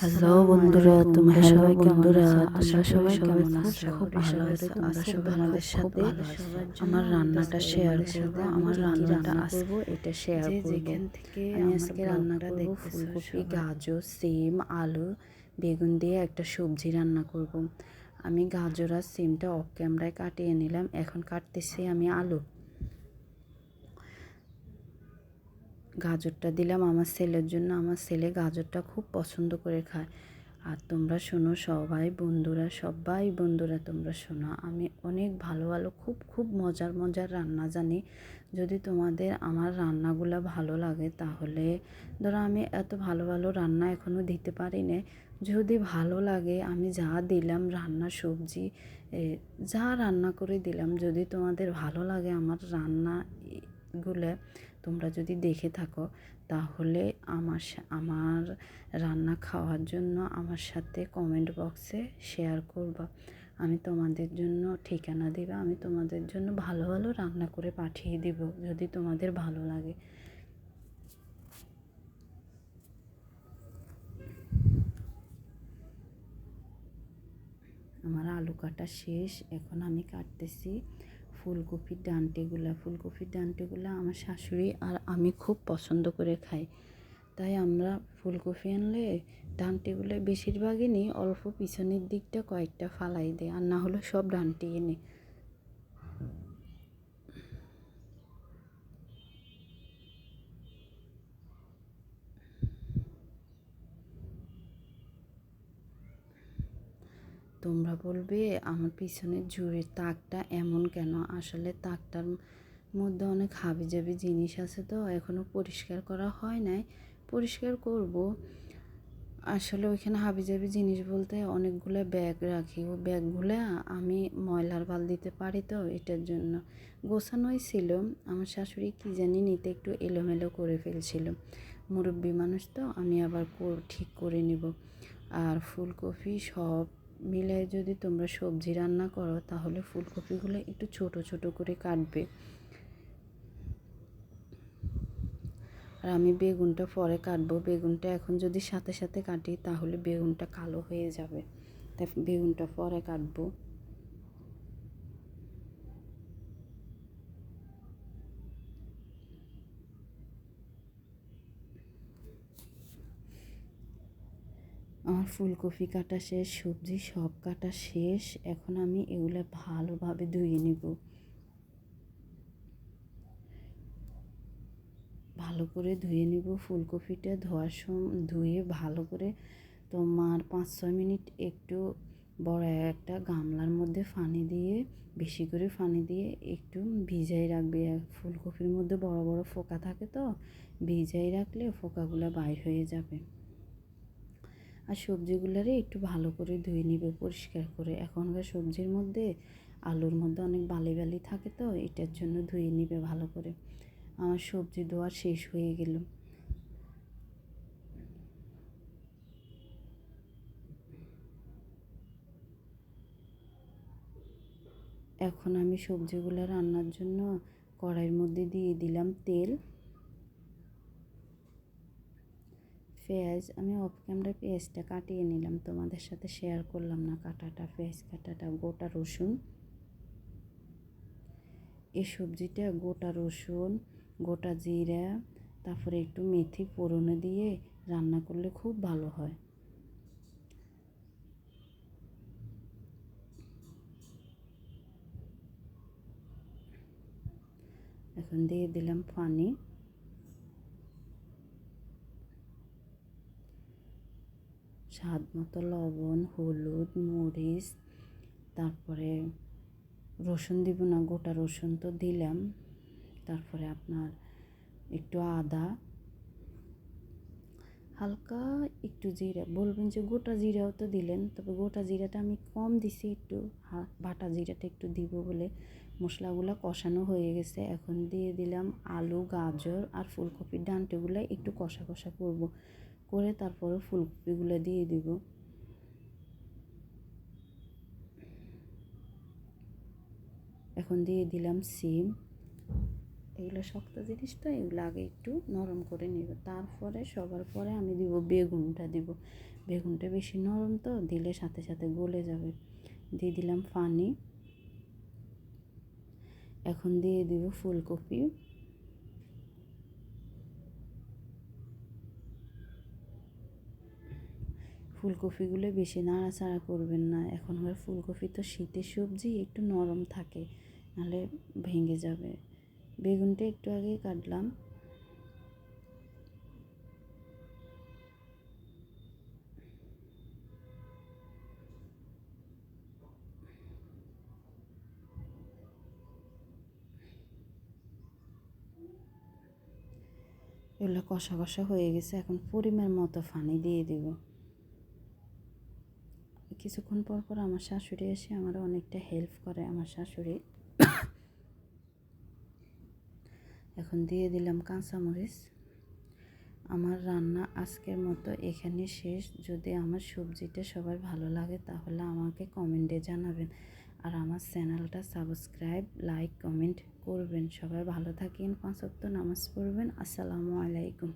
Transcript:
Hello বন্ধুরা তোমরা সবাই বন্ধুরা আমরা সবাই কেমন আছো? খুব ভালো আছো? তোমরা সবাই আমাদের সাথে আমার রান্নাটা শেয়ার করব আমার রান্নাটা আসব এটা শেয়ার করব। আমি আজকে রান্নাটা দেখব ফুলকপি গাজর সিম আলু বেগুন দিয়ে একটা সবজি রান্না করব। আমি গাজর আর সিমটা অফ ক্যামেরায় কাটিয়ে নিলাম এখন কাটতেছি আমি আলু। গাজরটা দিলাম আমার ছেলের জন্য। আমার ছেলে গাজরটা খুব পছন্দ করে খায়। আর তোমরা শোনো, সবাই বন্ধুরা সবাই বন্ধুরা তোমরা শোনো। আমি অনেক ভালো ভালো, খুব খুব মজার মজার রান্না জানি। যদি তোমাদের আমার রান্নাগুলো ভালো লাগে, তাহলে ধরো আমি এত ভালো ভালো রান্না এখনও দিতে পারি না যদি ভালো লাগে, আমি যা দিলাম, রান্না সবজি যা রান্না করে দিলাম, যদি তোমাদের ভালো লাগে আমার রান্নাগুলো তোমরা যদি দেখে থাকো, তাহলে আমার আমার রান্না খাওয়ার জন্য আমার সাথে কমেন্ট বক্সে শেয়ার করবা। আমি তোমাদের জন্য ঠিকানা দেবে, আমি তোমাদের জন্য ভালো ভালো রান্না করে পাঠিয়ে দেব, যদি তোমাদের ভালো লাগে। আমার আলু কাটা শেষ, এখন আমি কাটতেছি। ফুলকপির ডান্টেগুলা ফুলকপির ডান্টেগুলা আমার শাশুড়ি আর আমি খুব পছন্দ করে খাই। তাই আমরা ফুলকপি আনলে ডান্টেগুলো বেশিরভাগই নিই, অল্প পিছনের দিকটা কয়েকটা ফালাই দেয় আর না হলে সব ডান্টি এনে তোমরা বলবে, আমার পিছনের ঝুড়ির তাকটা এমন কেন? আসলে তাকটার মধ্যে অনেক হাবি হাবিজাবি জিনিস আছে তো এখনও পরিষ্কার করা হয় নাই। পরিষ্কার করব। আসলে ওইখানে হাবি হাবিজাবি জিনিস বলতে অনেকগুলো ব্যাগ রাখি। ও ব্যাগগুলো আমি ময়লার বাল দিতে পারি তো, এটার জন্য। গোছানোই ছিল। আমার শাশুড়ি কী জানি নিতে একটু এলোমেলো করে ফেলছিল। মুরব্বী মানুষ তো, আমি আবার ঠিক করে নিব। আর ফুলকপি সব মিলে যদি তোমরা সবজি রান্না করো, তাহলে ফুলকপিগুলো একটু ছোট ছোট করে কাটবে। আর আমি বেগুনটা পরে কাটবো। বেগুনটা এখন যদি সাথে সাথে কাটি, তাহলে বেগুনটা কালো হয়ে যাবে। তাই বেগুনটা পরে কাটবো। আমার ফুলকপি কাটা শেষ, সবজি সব কাটা শেষ, এখন আমি এগুলো ভালোভাবে ধুয়ে নিব। ভালো করে ধুয়ে নেব ফুলকপিটা ধোয়ার সময় ধুয়ে ভালো করে তোমার পাঁচ ছয় মিনিট একটু বড় একটা গামলার মধ্যে ফানি দিয়ে, বেশি করে ফানি দিয়ে একটু ভিজাই রাখবে। ফুলকপির মধ্যে বড় বড় ফোকা থাকে তো, ভিজাই রাখলে ফোকাগুলো বাইর হয়ে যাবে। আর সবজিগুলারে একটু ভালো করে ধুয়ে নিবে, পরিষ্কার করে। এখনকার সবজির মধ্যে আলুর মধ্যে অনেক বালি বালি থাকে তো, এটার জন্য ধুয়ে নিবে ভালো করে। আমার সবজি ধোয়া শেষ হয়ে গেল। এখন আমি সবজিগুলো রান্নার জন্য কড়াইয়ের মধ্যে দিয়ে দিলাম তেল। পেঁয়াজ, আমি অফ ক্যামেরায় পেঁয়াজটা কাটিয়ে নিলাম। তোমাদের সাথে শেয়ার করলাম না কাটাটা, পেঁয়াজ কাটাটা, গোটা রসুন। এই সবজিটা গোটা রসুন, গোটা জিরা, তারপরে একটু মেথি পোড়নে দিয়ে রান্না করলে খুব ভালো হয়। এখন দিয়ে দিলাম পানি। স্বাদ মতো লবণ, হলুদ, মরিচ, তারপরে রসুন দিব না, গোটা রসুন তো দিলাম। তারপরে আপনার একটু আদা, হালকা একটু জিরা, বলবেন যে গোটা জিরাও তো দিলেন, তবে গোটা জিরাটা আমি কম দিছি একটু বাটা জিরাটা একটু দিব বলে। মশলাগুলো কষানো হয়ে গেছে। এখন দিয়ে দিলাম আলু, গাজর আর ফুলকপির ডান্টেগুলো একটু কষা কষা করব। করে তারপরে ফুলকপিগুলো দিয়ে দিব। এখন দিয়ে দিলাম সিম। এগুলো শক্ত জিনিস তো, এগুলো আগে একটু নরম করে নিব। তারপরে সবার পরে আমি দিব বেগুনটা দিব। বেগুনটা বেশি নরম তো, দিলে সাথে সাথে গলে যাবে। দিয়ে দিলাম পানি। এখন দিয়ে দিব ফুলকপি। ফুলকপিগুলো বেশি নাড়াচাড়া করবেন না। এখন আবার ফুলকপি তো শীতের সবজি, একটু নরম থাকে, নাহলে ভেঙে যাবে। বেগুনটা একটু আগে কাটলাম। এগুলো কষা কষা হয়ে গেছে, এখন পরিমাণ মতো পানি দিয়ে দিব। কিছুক্ষণ পর পর আমার শাশুড়ি এসে আমার অনেকটা হেল্প করে আমার শাশুড়ি। এখন দিয়ে দিলাম কাঁচামরিচ। আমার রান্না আজকের মতো এখানে শেষ। যদি আমার সবজিটা সবার ভালো লাগে তাহলে আমাকে কমেন্টে জানাবেন। আর আমার চ্যানেলটা সাবস্ক্রাইব, লাইক, কমেন্ট করবেন। সবাই ভালো থাকেন, পাঁচ নামাজ পড়বেন। আসসালামু আলাইকুম।